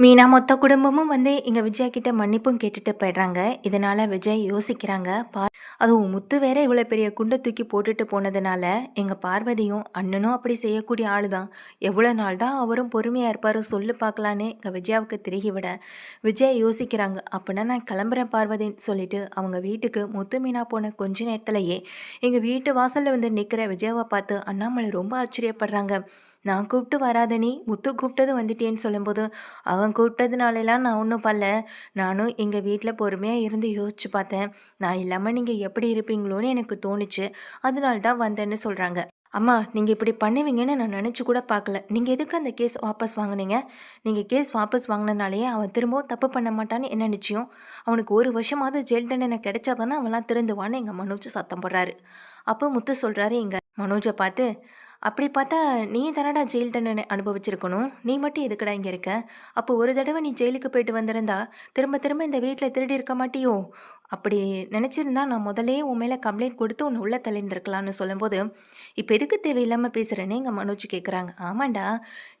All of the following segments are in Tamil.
மீனா மொத்த குடும்பமும் வந்து இங்கே விஜயா கிட்ட மன்னிப்பும் கேட்டுட்டு போயிடுறாங்க. இதனால் விஜய் யோசிக்கிறாங்க பா அதுவும் முத்து வேற இவ்வளோ பெரிய குண்டை தூக்கி போட்டுட்டு போனதுனால எங்கள் பார்வதியும் அண்ணனும் அப்படி செய்யக்கூடிய ஆள் தான் எவ்வளோ நாள் தான் அவரும் பொறுமையாக இருப்பாரோ சொல்லு பார்க்கலான்னு எங்கள் விஜயாவுக்கு திருகி விட விஜய் யோசிக்கிறாங்க அப்படின்னா நான் கிளம்புறேன் பார்வதின்னு சொல்லிட்டு அவங்க வீட்டுக்கு முத்து மீனா போன கொஞ்ச நேரத்துலையே எங்கள் வீட்டு வாசலில் வந்து நிற்கிற விஜயாவை பார்த்து அண்ணாமலை ரொம்ப ஆச்சரியப்படுறாங்க. நான் கூப்பிட்டு வராத நீ? முத்து கூப்பிட்டது வந்துட்டேன்னு சொல்லும்போது அவன் கூப்பிட்டதுனாலலாம் நான் ஒன்றும் பண்ணல. நானும் எங்கள் வீட்டில் பொறுமையாக இருந்து யோசிச்சு பார்த்தேன். நான் இல்லாமல் நீங்கள் எப்படி இருப்பீங்களோன்னு எனக்கு தோணுச்சு. அதனால தான் வந்தேன்னு சொல்கிறாங்க அம்மா நீங்கள் இப்படி பண்ணுவீங்கன்னு நான் நினச்சி கூட பார்க்கல. நீங்கள் எதுக்கு அந்த கேஸ் வாபஸ் வாங்குனீங்க? நீங்கள் கேஸ் வாபஸ் வாங்கினனாலேயே அவன் திரும்பவும் தப்பு பண்ண மாட்டான்னு என்ன நிச்சயம்? அவனுக்கு ஒரு வருஷமாவது ஜெயில் தண்டனை கிடைச்சாதானே அவன்லாம் திருந்துவான்னு எங்கள் மனோஜ் சத்தம் போடுறாரு. அப்போ முத்து சொல்கிறாரு எங்கள் மனோஜை பார்த்து அப்படி பார்த்தா நீ தானடா ஜெயில் தண்டனை அனுபவிச்சிருக்கணும்? நீ மட்டும் எதுக்குடா இங்கே இருக்க? அப்போ ஒரு தடவை நீ ஜெயிலுக்கு போயிட்டு வந்திருந்தா திரும்ப திரும்ப இந்த வீட்டில் திருடி இருக்க மாட்டியோ? அப்படி நினச்சிருந்தா நான் முதலே உன் மேலே கம்ப்ளைண்ட் கொடுத்து உன்னை உள்ளே தள்ளியிருந்திருக்கலாம்னு சொல்லும்போது இப்போ எதுக்கு தேவையில்லாமல் பேசுகிறேன்னு எங்கள் மனோஜ் கேட்குறாங்க ஆமாண்டா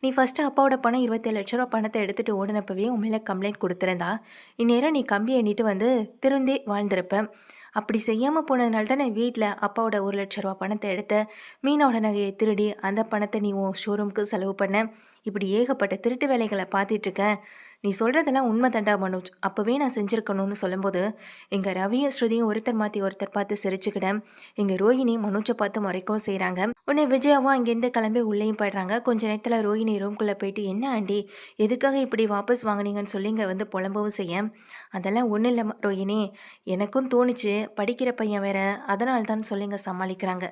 நீ ஃபஸ்ட்டு அப்பாவோட பணம் இருபத்தேழு லட்ச ரூபா பணத்தை எடுத்துகிட்டு ஓடினப்பவே உன் மேலே கம்ப்ளைண்ட் கொடுத்துருந்தா இந்நேரம் நீ கம்பி எண்ணிட்டு வந்து திருந்தே வாழ்ந்திருப்பேன் அப்படி செய்யாமல் போனதுனால தானே வீட்டில் அப்பாவோட ஒரு லட்ச ரூபா பணத்தை எடுத்த மீனோட நகையை திருடி அந்த பணத்தை நீ உன் ஷோரூமுக்கு செலவு பண்ண. இப்படி ஏகப்பட்ட திருட்டு வேலைகளை பார்த்துட்ருக்க நீ சொல்கிறதெல்லாம் உண்மை தண்டா மனோஜ். அப்போவே நான் செஞ்சுருக்கணும்னு சொல்லும்போது எங்கள் ரவியும் ஸ்ருதியும் ஒருத்தர் மாற்றி ஒருத்தர் பார்த்து சிரிச்சுக்கிட எங்கள் ரோஹிணி மனோஜை பார்த்து முறைக்கவும் செய்கிறாங்க உடனே விஜயாவும் அங்கேருந்து கிளம்பி உள்ளேயும் போயிடுறாங்க. கொஞ்ச நேரத்தில் ரோஹிணி ரூம்குள்ளே போயிட்டு என்ன ஆண்டி? எதுக்காக இப்படி வாபஸ் வாங்கினீங்கன்னு சொல்லி இங்கே வந்து புலம்பவும் செய்ய? அதெல்லாம் ஒன்றும் இல்லை ரோஹினி எனக்கும் தோணுச்சு. படிக்கிற பையன் வேற. அதனால தான் சொல்லி இங்கே சமாளிக்கிறாங்க.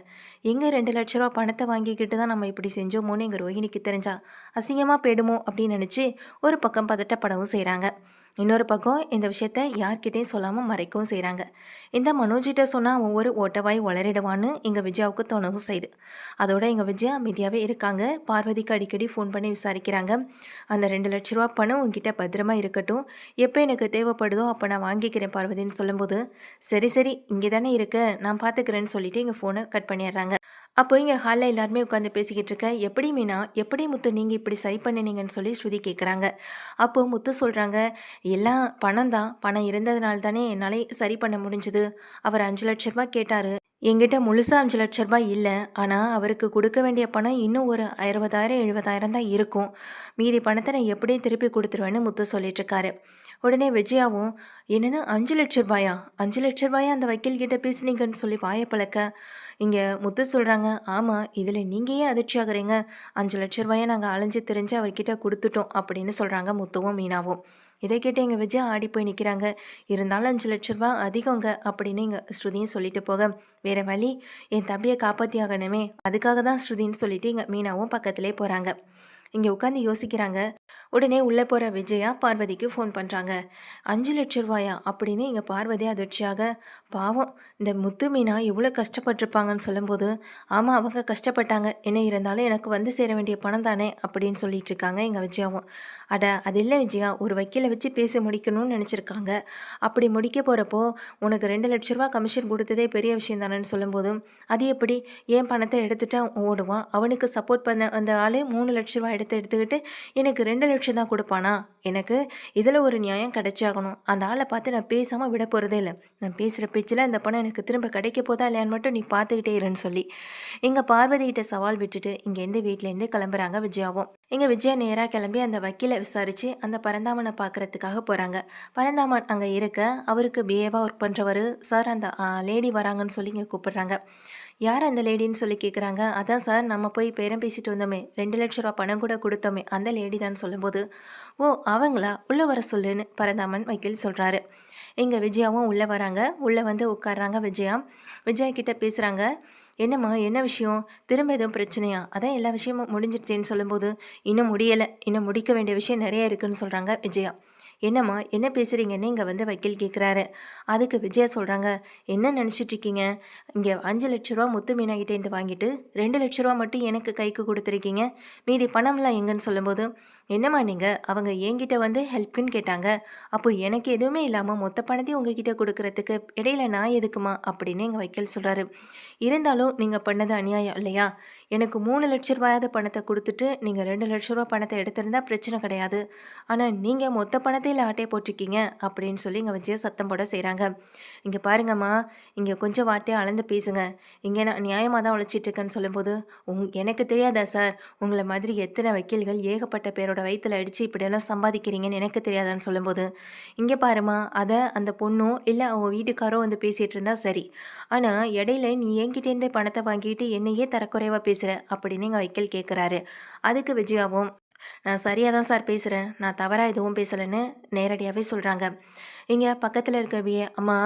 எங்கே ரெண்டு லட்ச ரூபா பணத்தை வாங்கிக்கிட்டு தான் நம்ம இப்படி செஞ்சோமோன்னு எங்கள் ரோஹினிக்கு தெரிஞ்சா அசிங்கமாக போயிடுமோ அப்படின்னு நினச்சி ஒரு பக்கம் பதட்டப்படவும் செய்கிறாங்க இன்னொரு பக்கம் இந்த விஷயத்த யார்கிட்டையும் சொல்லாமல் மறைக்கவும் செய்கிறாங்க இந்த மனோஜிட்ட சொன்னால் ஒவ்வொரு ஓட்டவாய் வளரிடுவான்னு எங்கள் விஜயாவுக்கு தோணவும் செய்யுது அதோட எங்கள் விஜயா அமைதியாகவே இருக்காங்க. பார்வதிக்கு அடிக்கடி ஃபோன் பண்ணி விசாரிக்கிறாங்க. அந்த ரெண்டு லட்ச ரூபா பணம் உங்ககிட்ட பத்திரமா இருக்கட்டும். எப்போ எனக்கு தேவைப்படுதோ அப்போ நான் வாங்கிக்கிறேன் பார்வதின்னு சொல்லும்போது சரி சரி இங்கே தானே இருக்க. நான் பார்த்துக்கிறேன்னு சொல்லிட்டு எங்கள் ஃபோனை கட் பண்ணிடுறாங்க. அப்போ இங்கே ஹாலில் எல்லாருமே உட்காந்து பேசிக்கிட்டு இருக்க எப்படி மீனா? எப்படி முத்து? நீங்கள் இப்படி சரி பண்ணினீங்கன்னு சொல்லி ஸ்ருதி கேட்குறாங்க அப்போ முத்து சொல்கிறாங்க எல்லாம் பணம் தான் பணம் இருந்ததுனால தானே என்னால் சரி பண்ண முடிஞ்சுது. அவர் அஞ்சு லட்ச ரூபாய் கேட்டார். எங்கிட்ட முழுசாக அஞ்சு லட்ச ரூபாய் இல்லை. ஆனால் அவருக்கு கொடுக்க வேண்டிய பணம் இன்னும் ஒரு அறுபதாயிரம் எழுபதாயிரம் தான் இருக்கும். மீதி பணத்தை நான் எப்படியும் திருப்பி கொடுத்துருவேன்னு முத்து சொல்லிட்டுருக்காரு. உடனே விஜயாவும் என்னது அஞ்சு லட்ச ரூபாயா? அஞ்சு லட்ச ரூபாயா அந்த வக்கீல் கிட்ட பேசுனீங்கன்னு சொல்லி வாயை பழக்க. இங்கே முத்து சொல்கிறாங்க ஆமாம் இதில் நீங்கள் ஏன் அதிர்ச்சி ஆகுறீங்க? அஞ்சு லட்ச ரூபாயை நாங்கள் அலைஞ்சு தெரிஞ்சு அவர்கிட்ட கொடுத்துட்டோம் அப்படின்னு சொல்கிறாங்க முத்துவும் மீனாவும். இதை கேட்டு எங்கள் விஜய் ஆடி போய் நிற்கிறாங்க இருந்தாலும் அஞ்சு லட்ச ரூபா அதிகங்க அப்படின்னு எங்கள் ஸ்ருதியும் சொல்லிட்டு போக. வேறு வழி என் தம்பியை காப்பாற்றி ஆகணுமே. அதுக்காக தான் ஸ்ருதின்னு சொல்லிட்டு எங்கள் மீனாவும் பக்கத்திலே போகிறாங்க இங்கே உட்காந்து யோசிக்கிறாங்க. உடனே உள்ளே போகிற விஜயா பார்வதிக்கு ஃபோன் பண்ணுறாங்க அஞ்சு லட்ச ரூபாயா? அப்படின்னு இங்கே பார்வதி அதிர்ச்சியாக பாவம் இந்த முத்து மீனா எவ்வளோ கஷ்டப்பட்டிருப்பாங்கன்னு சொல்லும்போது ஆமாம் அவங்க கஷ்டப்பட்டாங்க. என்ன இருந்தாலும் எனக்கு வந்து சேர வேண்டிய பணம் தானே அப்படின்னு சொல்லிட்டு இருக்காங்க எங்கள் விஜயாவும். அட அது இல்லை விஜயா. ஒரு வக்கீலை வச்சு பேசி முடிக்கணும்னு நினச்சிருக்காங்க. அப்படி முடிக்க போகிறப்போ உனக்கு ரெண்டு லட்ச ரூபா கமிஷன் கொடுத்ததே பெரிய விஷயம் தானேன்னு சொல்லும்போதும் அது எப்படி? ஏன் பணத்தை எடுத்துட்டா ஓடுவான்? அவனுக்கு சப்போர்ட் பண்ண அந்த ஆளே மூணு லட்ச ரூபா எடுத்து எடுத்துக்கிட்டு எனக்கு ரெண்டு ரெண்டு லட்சம் தான் கொடுப்பானா? எனக்கு இதில் ஒரு நியாயம் கிடைச்சாகணும். அந்த ஆளை பார்த்து நான் பேசாமல் விட போகிறதே இல்லை. நான் பேசுகிற பேச்சில் இந்த பணம் எனக்கு திரும்ப கிடைக்க போதா இல்லையான்னு மட்டும் நீ பார்த்துக்கிட்டே இருன்னு சொல்லி. எங்கள் பார்வதிகிட்ட சவால் விட்டுட்டு இங்கேருந்து வீட்டிலேருந்து கிளம்புறாங்க விஜயாவும். எங்கள் விஜயா நேராக கிளம்பி அந்த வக்கீலை விசாரித்து அந்த பரந்தாமனை பார்க்குறதுக்காக போகிறாங்க பரந்தாமன் அங்கே இருக்க அவருக்கு பிஏவாக ஒர்க் பண்ணுறவர் சார் அந்த லேடி வராங்கன்னு சொல்லி இங்கே கூப்பிடுறாங்க. யார் அந்த லேடின்னு சொல்லி கேட்குறாங்க அதான் சார் நம்ம போய் பேரம் பேசிட்டு வந்தோமே. ரெண்டு லட்ச ரூபா பணம் கூட கொடுத்தோமே. அந்த லேடி தான் சொல்லும்போது ஓ அவங்களா? உள்ளே வர சொல்லுன்னு பரந்தாமன் வக்கீல் சொல்கிறாரு இங்கே விஜயாவும் உள்ளே வராங்க. உள்ளே வந்து உட்காடுறாங்க விஜயா. விஜயா கிட்டே பேசுகிறாங்க என்னம்மா என்ன விஷயம்? திரும்ப எதுவும் பிரச்சனையா? அதான் எல்லா விஷயமும் முடிஞ்சிருச்சேன்னு சொல்லும்போது இன்னும் முடியலை. இன்னும் முடிக்க வேண்டிய விஷயம் நிறைய இருக்குன்னு சொல்கிறாங்க விஜயா. என்னம்மா என்ன பேசுகிறீங்கன்னு இங்கே வந்து வக்கீல் கேட்குறாரு அதுக்கு விஜயா சொல்கிறாங்க என்ன நினச்சிட்ருக்கீங்க இங்கே அஞ்சு லட்ச ரூபா முத்து மீனாகிட்டேருந்து வாங்கிட்டு ரெண்டு லட்ச ரூபா மட்டும் எனக்கு கைக்கு கொடுத்துருக்கீங்க. மீதி பணம்லாம் எங்கன்னு சொல்லும்போது என்னம்மா நீங்கள் அவங்க என்கிட்ட வந்து ஹெல்ப்னு கேட்டாங்க. அப்போ எனக்கு எதுவுமே இல்லாமல் மொத்த பணத்தையும் உங்ககிட்ட கொடுக்கறதுக்கு இடையில நான் எதுக்குமா? அப்படின்னு எங்கள் வைக்கல் சொல்கிறாரு இருந்தாலும் நீங்கள் பண்ணது அநியாயம் இல்லையா? எனக்கு மூணு லட்ச ரூபாயாவது பணத்தை கொடுத்துட்டு நீங்கள் ரெண்டு லட்ச ரூபா பணத்தை எடுத்திருந்தா பிரச்சனை கிடையாது. ஆனால் நீங்கள் மொத்த பணத்தையில் ஆட்டையை போட்டிருக்கீங்க அப்படின்னு சொல்லி இங்கே வச்சு சத்தம் போட செய்கிறாங்க இங்கே பாருங்கம்மா. இங்கே கொஞ்சம் வார்த்தையை அளந்து பேசுங்க. இங்கே நான் நியாயமாக தான் உழைச்சிட்டு இருக்கேன்னு சொல்லும்போது உங் எனக்கு தெரியாதா சார்? உங்களை மாதிரி எத்தனை வக்கீல்கள் ஏகப்பட்ட பேரோட வயிற்றுல அடித்து இப்படியெல்லாம் சம்பாதிக்கிறீங்கன்னு எனக்கு தெரியாதான்னு சொல்லும்போது இங்கே பாருமா அதை அந்த பொண்ணோ இல்லை அவன் வீட்டுக்காரோ வந்து பேசிகிட்டு இருந்தால் சரி. ஆனால் இடையில நீ என்கிட்டேருந்தே பணத்தை வாங்கிட்டு என்னையே தரக்குறைவாக பேசுகிற அப்படின்னு எங்கள் வைக்கல் கேட்குறாரு அதுக்கு விஜயாவும் நான் சரியாக தான் சார் பேசுகிறேன் நான் தவறாக எதுவும் பேசலைன்னு நேரடியாகவே சொல்கிறாங்க இங்கே பக்கத்தில் இருக்கவிய அம்மா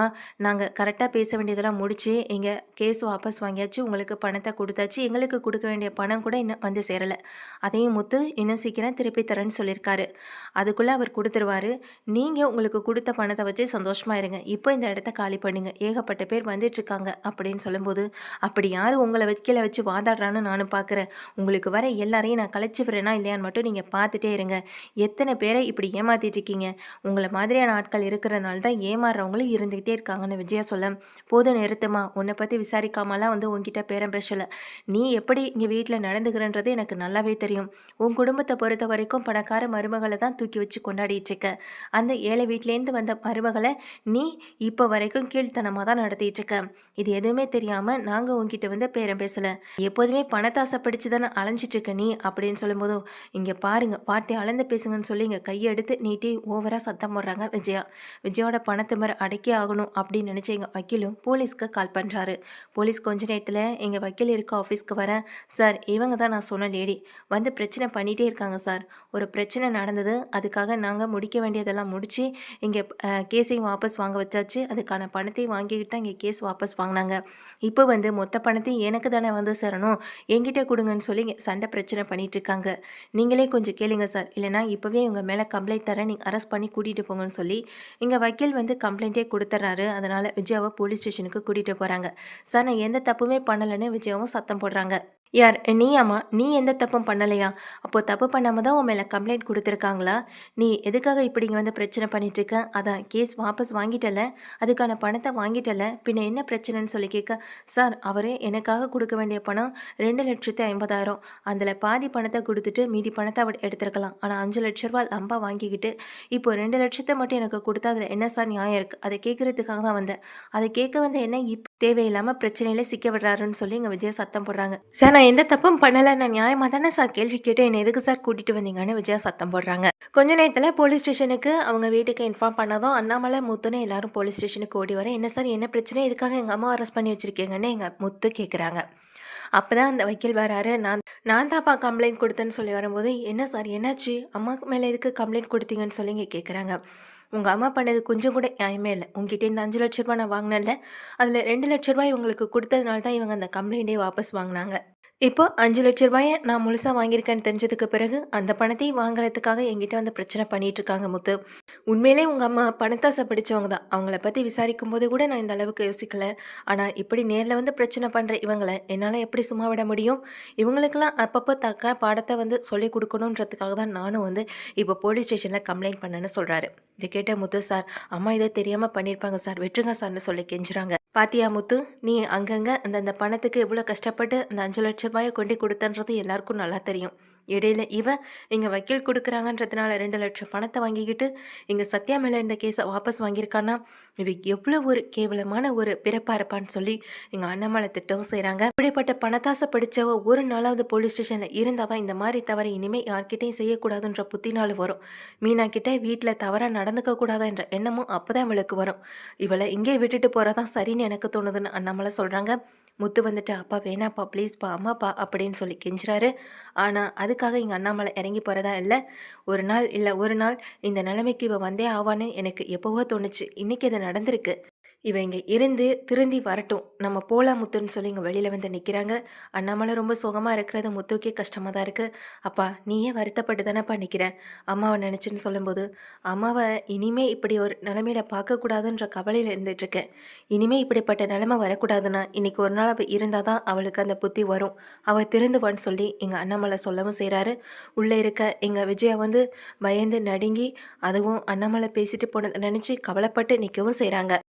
நாங்கள் கரெக்டாக பேச வேண்டியதெல்லாம் முடித்து இங்கே கேஸ் வாபஸ் வாங்கியாச்சு உங்களுக்கு பணத்தை கொடுத்தாச்சு எங்களுக்கு கொடுக்க வேண்டிய பணம் கூட இன்னும் வந்து சேரலை. அதையும் முத்து இன்னும் சீக்கிரம் திருப்பி தரேன்னு சொல்லியிருக்காரு. அதுக்குள்ளே அவர் கொடுத்துருவாரு. நீங்கள் உங்களுக்கு கொடுத்த பணத்தை வச்சு சந்தோஷமாக இருங்க. இப்போ இந்த இடத்த காலி பண்ணுங்க. ஏகப்பட்ட பேர் வந்துட்டுருக்காங்க அப்படின்னு சொல்லும்போது அப்படி யார் உங்களை வைக்கல வச்சு வாதாடுறான்னு நானும் பார்க்குறேன் உங்களுக்கு வர எல்லாரையும் நான் கழிச்சு விடுறேனா இல்லையான்னு மட்டும் நீங்கள் பார்த்துட்டே இருங்க. எத்தனை பேரை இப்படி ஏமாத்திட்டு இருக்கீங்க உங்களை மாதிரியான ஆட்கள் இருக்கிறனால தான் ஏமாறுறவங்களும் இருந்துக்கிட்டே இருக்காங்கன்னு விஜயா சொல்ல. போது நிறுத்துமா உன்னை பற்றி விசாரிக்காமலாம் வந்து உன்கிட்ட பேரம் பேசலை. நீ எப்படி இங்கே வீட்டில் நடந்துக்கிறன்றது எனக்கு நல்லாவே தெரியும். உன் குடும்பத்தை பொறுத்த வரைக்கும் பணக்கார மருமகளை தான் தூக்கி வச்சு கொண்டாடிட்டு இருக்க. அந்த ஏழை வீட்டிலேருந்து வந்த மருமகளை நீ இப்போ வரைக்கும் கீழ்த்தனமாக தான் நடத்திட்டு இருக்க. இது எதுவுமே தெரியாமல் நாங்கள் உங்ககிட்ட வந்து பேரம் பேசலை. எப்போதுமே பணத்தாசை பிடிச்சு தானே அலைஞ்சிட்டு இருக்க நீ அப்படின்னு சொல்லும்போதும் இங்கே பாருங்கள் பாட்டி அளந்து பேசுங்கன்னு சொல்லி இங்கே கையெடுத்து நீட்டி ஓவராக சத்தம் போடுறாங்க விஜயா. விஜயோட பணத்தை மாதிரி அடக்கி ஆகணும் அப்படின்னு நினச்சி எங்கள் வக்கீலும் போலீஸ்க்கு கால் பண்ணுறாரு போலீஸ் கொஞ்ச நேரத்தில் எங்கள் வக்கீல் இருக்க ஆஃபீஸ்க்கு வரேன் சார் இவங்க தான் நான் சொன்ன லேடி. வந்து பிரச்சனை பண்ணிகிட்டே இருக்காங்க சார். ஒரு பிரச்சனை நடந்தது அதுக்காக நாங்கள் முடிக்க வேண்டியதெல்லாம் முடித்து இங்கே கேஸையும் வாபஸ் வாங்க வச்சாச்சு. அதுக்கான பணத்தையும் வாங்கிக்கிட்டு தான் இங்கே கேஸ் வாபஸ் வாங்கினாங்க. இப்போ வந்து மொத்த பணத்தையும் எனக்கு தானே வந்து சேரணும். என்கிட்ட கொடுங்கன்னு சொல்லி சண்டை பிரச்சனை பண்ணிகிட்டு இருக்காங்க. நீங்களே கொஞ்சம் கேளுங்க சார். இல்லைனா இப்போவே இவங்க மேலே கம்ப்ளைண்ட் தரேன் நீங்கள் அரெஸ்ட் பண்ணி கூட்டிகிட்டு போங்கன்னு சொல்லி இங்கே வக்கீல் வந்து கம்ப்ளைண்ட்டே கொடுத்துட்றாரு அதனால் விஜயாவை போலீஸ் ஸ்டேஷனுக்கு கூட்டிகிட்டு போகிறாங்க சார் நான் எந்த தப்புமே பண்ணலைன்னு விஜயாவும் சத்தம் போடுறாங்க. யார் நீயாமா நீ எந்த தப்பும் பண்ணலையா? அப்போது தப்பு பண்ணாமல் தான் உன் மேலே கம்ப்ளைண்ட் கொடுத்துருக்காங்களா? நீ எதுக்காக இப்படி இங்கே வந்து பிரச்சனை பண்ணிகிட்ருக்க அதான் கேஸ் வாபஸ் வாங்கிட்டல அதுக்கான பணத்தை வாங்கிட்டல பின்ன என்ன பிரச்சனைன்னு சொல்லி கேட்க சார் அவரே எனக்காக கொடுக்க வேண்டிய பணம் ரெண்டு லட்சத்து ஐம்பதாயிரம். அதில் பாதி பணத்தை கொடுத்துட்டு மீதி பணத்தை அவர் எடுத்துருக்கலாம். ஆனால் அஞ்சு லட்ச ரூபா லம்பா வாங்கிக்கிட்டு இப்போ ரெண்டு லட்சத்தை மட்டும் எனக்கு கொடுத்தா அதில் என்ன சார் நியாயம் இருக்குது அதை கேட்குறதுக்காக தான் வந்தேன். அதை கேட்க வந்த என்ன இப்போ தேவையில்லாமல் பிரச்சனையில் சிக்க விடுறாருன்னு சொல்லி இங்கே விஜய் சத்தம் போடுறாங்க. சார் நான் எந்த தப்பும் பண்ணலை. நான் நியாயமாக தானே சார் கேள்வி கேட்டு என்னை எதுக்கு சார் கூட்டிகிட்டு வந்தீங்கன்னு விஜயா சத்தம் போடுறாங்க. கொஞ்ச நேரத்தில் போலீஸ் ஸ்டேஷனுக்கு அவங்க வீட்டுக்கு இன்ஃபார்ம் பண்ணதும் அண்ணாமலை முத்துன்னு எல்லாரும் போலீஸ் ஸ்டேஷனுக்கு ஓடி வர என்ன சார் என்ன பிரச்சனை? இதுக்காக எங்கள் அம்மா அரெஸ்ட் பண்ணி வச்சுருக்கீங்கன்னு எங்கள் முத்து கேட்குறாங்க அப்போ தான் அந்த வக்கீல் வராரு. நான் நான் தான்ப்பா கம்ப்ளைண்ட் கொடுத்தேன்னு சொல்லி வரும்போது என்ன சார் என்னாச்சு? அம்மா மேலே எதுக்கு கம்ப்ளைண்ட் கொடுத்தீங்கன்னு சொல்லி இங்கே கேட்குறாங்க உங்கள் அம்மா பண்ணது கொஞ்சம் கூட நியாயமே இல்லை. உங்ககிட்ட இந்த அஞ்சு லட்ச ரூபாய் நான் வாங்கினேன்ல. அதில் ரெண்டு லட்ச ரூபாய் இவங்களுக்கு கொடுத்ததுனால தான் இவங்க அந்த கம்ப்ளைண்ட்டே வாபஸ் வாங்கினாங்க. இப்போ அஞ்சு லட்ச ரூபாயை நான் முழுசாக வாங்கியிருக்கேன்னு தெரிஞ்சதுக்கு பிறகு அந்த பணத்தையும் வாங்குறதுக்காக எங்கிட்ட வந்து பிரச்சனை பண்ணிட்டு இருக்காங்க முத்து. உண்மையிலே உங்கள் அம்மா பணத்தாசை பிடிச்சவங்க தான். அவங்கள பற்றி விசாரிக்கும் போது கூட நான் இந்த அளவுக்கு யோசிக்கல. ஆனால் இப்படி நேரில் வந்து பிரச்சனை பண்ணுற இவங்களை என்னால் எப்படி சும்மா விட முடியும்? இவங்களுக்கெல்லாம் அப்பப்போ தக்க பாடத்தை வந்து சொல்லிக் கொடுக்கணுன்றதுக்காக தான் நானும் வந்து இப்போ போலீஸ் ஸ்டேஷனில் கம்ப்ளைண்ட் பண்ணேன்னு சொல்கிறாரு இதை கேட்ட முத்து சார் அம்மா இதை தெரியாமல் பண்ணியிருப்பாங்க சார். வெற்றுங்க சார்னு சொல்லி கெஞ்சுறாங்க. பாத்தியா முத்து நீ அங்கங்கே அந்தந்த பணத்துக்கு எவ்வளோ கஷ்டப்பட்டு அந்த அஞ்சு லட்ச ரூபாயை கொண்டு கொடுத்தன்றது எல்லாருக்கும் நல்லா தெரியும். இடையில இவ இங்கே வக்கீல் கொடுக்குறாங்கன்றதுனால ரெண்டு லட்சம் பணத்தை வாங்கிக்கிட்டு இங்கே சத்யா மேலே இந்த கேஸை வாபஸ் வாங்கியிருக்கான்னா இவ எவ்வளோ ஒரு கேவலமான ஒரு பிறப்பா இருப்பான்னு சொல்லி எங்கள் அண்ணாமலை திட்டவும் செய்கிறாங்க இப்படிப்பட்ட பணத்தாசை படித்தவ ஒரு நாளாவது போலீஸ் ஸ்டேஷனில் இருந்தாவா இந்த மாதிரி தவறை இனிமேல் யார்கிட்டையும் செய்யக்கூடாதுன்ற புத்தினாலும் வரும். மீனா கிட்ட வீட்டில் தவறாக நடந்துக்க கூடாதுன்ற எண்ணமும் அப்போ தான் இவளுக்கு வரும். இவளை இங்கே விட்டுட்டு போகிறதான் சரின்னு எனக்கு தோணுதுன்னு அண்ணாமலை சொல்கிறாங்க முத்து வந்துட்டு அப்பா வேணாப்பா ப்ளீஸ்ப்பா அம்மாப்பா அப்படின்னு சொல்லி கெஞ்சுறாரு. ஆனால் அதுக்காக எங்கள் அண்ணாமலை இறங்கி போகிறதா இல்லை. ஒரு நாள் இல்லை ஒரு நாள் இந்த நிலைமைக்கு இவன் வந்தே ஆவான்னு எனக்கு எப்போவோ தோணுச்சு. இன்றைக்கி இது நடந்திருக்கு. இவன் இங்கே இருந்து திருந்தி வரட்டும். நம்ம போலாம் முத்துன்னு சொல்லி இங்கே வெளியில் வந்து நிற்கிறாங்க அண்ணாமலை ரொம்ப சுகமாக இருக்கிறது முத்துக்கே கஷ்டமாக தான் இருக்குது அப்பா நீயே வருத்தப்பட்டு தானேப்பா நிற்கிறேன் அம்மாவை நினச்சின்னு சொல்லும்போது அம்மாவை இனிமே இப்படி ஒரு நிலமையில பார்க்கக்கூடாதுன்ற கவலையில் இருந்துகிட்ருக்கேன் இனிமே இப்படிப்பட்ட நிலைமை வரக்கூடாதுன்னா இன்றைக்கி ஒரு நாள் அவள் இருந்தால் தான் அவளுக்கு அந்த புத்தி வரும். அவள் திருந்துவான்னு சொல்லி எங்கள் அண்ணாமலை சொல்லவும் செய்கிறாரு உள்ளே இருக்க எங்கள் விஜயா வந்து பயந்து நடுங்கி அதுவும் அண்ணாமலை பேசிட்டு போனதை நினச்சி கவலைப்பட்டு நிற்கவும் செய்கிறாங்க